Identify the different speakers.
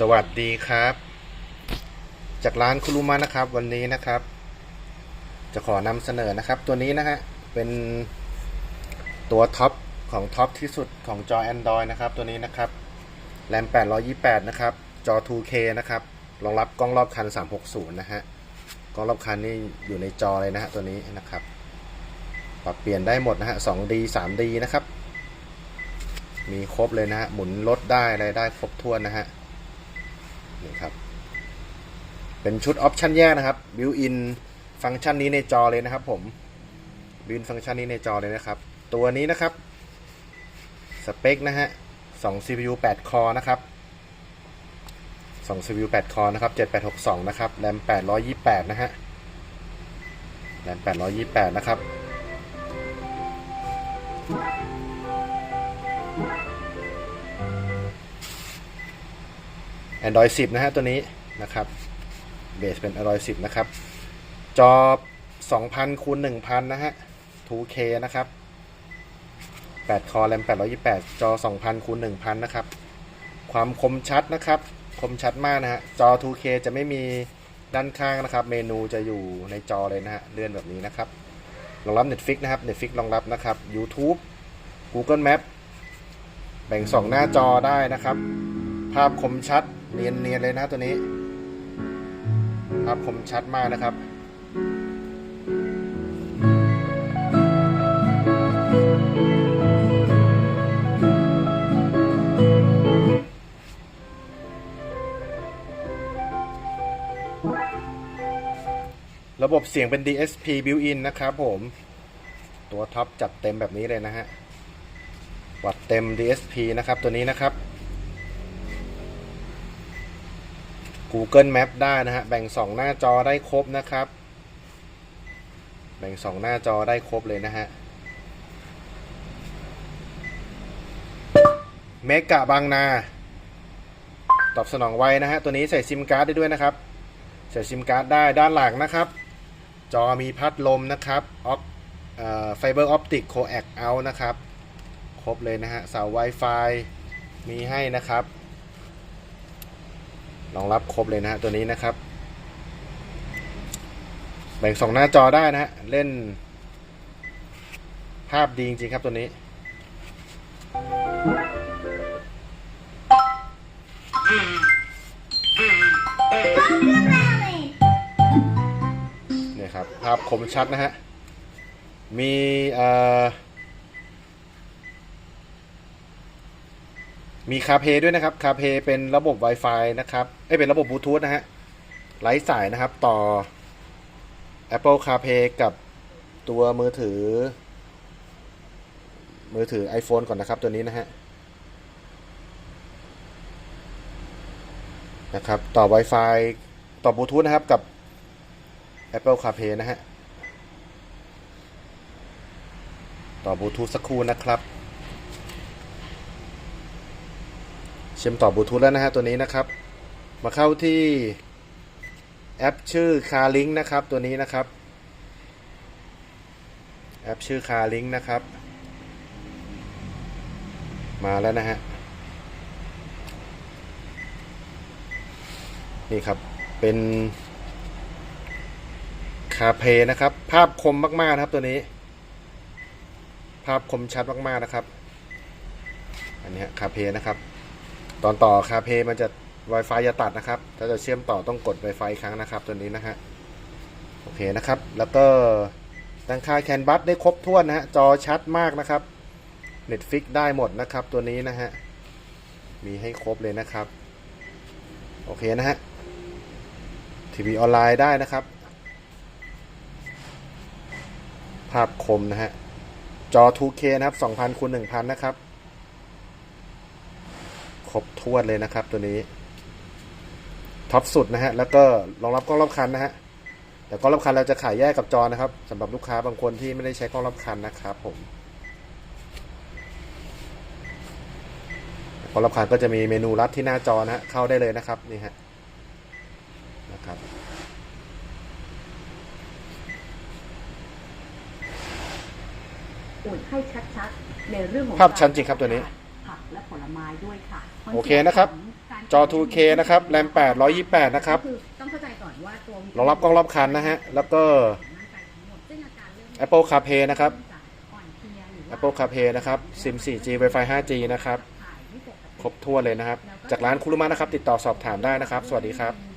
Speaker 1: สวัสดีครับ จากร้านคุรุมะนะครับวันนี้นะครับ จะขอนำเสนอนะครับ ตัวนี้นะฮะเป็นตัวท็อปของท็อปที่สุดของจอ Android นะครับ ตัวนี้นะครับแรม828 นะครับ จอ 2K นะครับรองรับกล้องรอบคัน 360 นะฮะกล้องรอบคันนี่อยู่ในจอเลยนะฮะตัวนี้นะครับ ปรับเปลี่ยนได้หมดนะฮะ 2D 3D นะครับ มีครบเลยนะฮะหมุนรถได้อะไรได้ครบถ้วนนะฮะ นี่ครับ เป็นชุดออปชันแยกนะครับบิวอินฟังก์ชันนี้ในจอเลยนะครับ ผมบิวอินฟังก์ชันนี้ในจอเลยนะครับ ตัวนี้นะครับ สเปคนะฮะ2 CPU 8 คอนะครับ2 CPU 8 คอนะครับ 7862 นะครับ แรม 828 นะฮะ แรม 828 นะครับ Android 10 นะฮะตัวนี้นะครับเบสเป็น Android 10 นะครับ จอ 2,000คูณ1,000 นะฮะ 2K นะครับ 8 คอแรม828 จอ 2,000คูณ1,000 นะครับ ความคมชัดนะครับ คมชัดมากนะฮะ จอ 2K จะไม่มีด้านข้างนะครับ เมนูจะอยู่ในจอเลยนะฮะ เลื่อนแบบนี้นะครับ รองรับ Netflix นะครับ Netflix รองรับนะครับ YouTube Google Map แบ่ง2หน้าจอได้นะครับ ภาพคมชัด เนียนเนียนๆเลยนะตัวนี้ภาพคมชัดมากนะครับระบบเสียงเป็น DSP built-in นะครับผม ตัวท็อปจัดเต็มแบบนี้เลยนะฮะ วัดเต็ม DSP นะครับตัวนี้นะครับ Google Map ได้นะฮะ แบ่ง 2 หน้าจอได้ครบนะครับ แบ่ง 2 หน้าจอได้ครบเลยนะฮะ เมกะบางนา ตอบสนองไวนะฮะ ตัวนี้ใส่ซิมการ์ดได้ด้วยนะครับ ใส่ซิมการ์ดได้ด้านหลังนะครับ จอมีพัดลมนะครับออฟไฟเบอร์ออปติกโคแอคเอานะครับ ครบเลยนะฮะ เสา Wi-Fi มีให้นะครับ รองรับครบเลยนะฮะตัวนี้นะครับ แบ่งสองหน้าจอได้นะฮะเล่น ภาพดีจริงๆครับตัวนี้ เนี่ยครับ ภาพคมชัดนะฮะ มีเอ่อ มีคาเพด้วยนะครับคาเพเป็นระบบ Wi-Fi นะครับเอ้เป็นระบบบลูทูธนะฮะไร้สายนะครับต่อ Apple CarPlay กับตัวมือถือ มือถือ iPhone ก่อนนะครับตัวนี้นะฮะนะครับต่อ Wi-Fi ต่อบลูทูธนะครับกับ Apple CarPlay นะฮะ ต่อบลูทูธสักครู่นะครับ ชื่อมต่อบลูทูธแล้วนะฮะตัวนี้นะครับ มาเข้าที่แอปชื่อ CarLink นะครับตัวนี้นะครับ แอปชื่อ CarLink นะครับ มาแล้วนะฮะนี่ครับเป็นคาเพนะครับ ภาพคมมากๆนะครับตัวนี้ ภาพคมชัดมากๆนะครับ อันนี้คาเพนะครับ ตอนต่อคาเพมันจะ Wi-Fi จะตัดนะครับ ถ้าจะเชื่อมต่อต้องกด Wi-Fi อีกครั้งนะครับ ตัวนี้นะฮะ โอเคนะครับ แล้วก็ตั้งค่าแคนบัสได้ครบถ้วนนะฮะ จอชัดมากนะครับ Netflix ได้หมดนะครับ ตัวนี้นะฮะ มีให้ครบเลยนะครับ โอเคนะฮะ ทีวีออนไลน์ได้นะครับ ภาพคมนะฮะ จอ 2K นะครับ 2,000คูณ1,000 นะครับ ครบถ้วนเลยนะครับตัวนี้ ท็อปสุดนะฮะ แล้วก็รองรับกล้องรอบคันนะฮะ แต่กล้องรอบคันเราจะขายแยกกับจอนะครับสำหรับลูกค้าบางคนที่ไม่ได้ใช้กล้องรอบคันนะครับผมกล้องรอบคันก็จะมีเมนูลัดที่หน้าจอนะฮะ เข้าได้เลยนะครับนี่ฮะ นะครับ
Speaker 2: อวดให้ชัดๆในเรื่องของ
Speaker 1: ภาพชัดจริงครับตัวนี้
Speaker 2: ผัก และผลไม้ด้วยค่ะ
Speaker 1: โอเคนะครับ
Speaker 2: การ
Speaker 1: จอ 2K นะครับ แรม 8 128 นะครับ
Speaker 2: คือต้องเข้าใจก่อนว่าตัว
Speaker 1: รองรับกล้องรอบคันนะฮะ แล้วก็ Apple CarPlay นะครับ Apple CarPlay นะครับ SIM 4G Wi-Fi 5G นะครับ ครบทั่วนเลยนะครับ จากร้านคุรุมะนะครับ ติดต่อสอบถามได้นะครับ สวัสดีครับ
Speaker 2: มี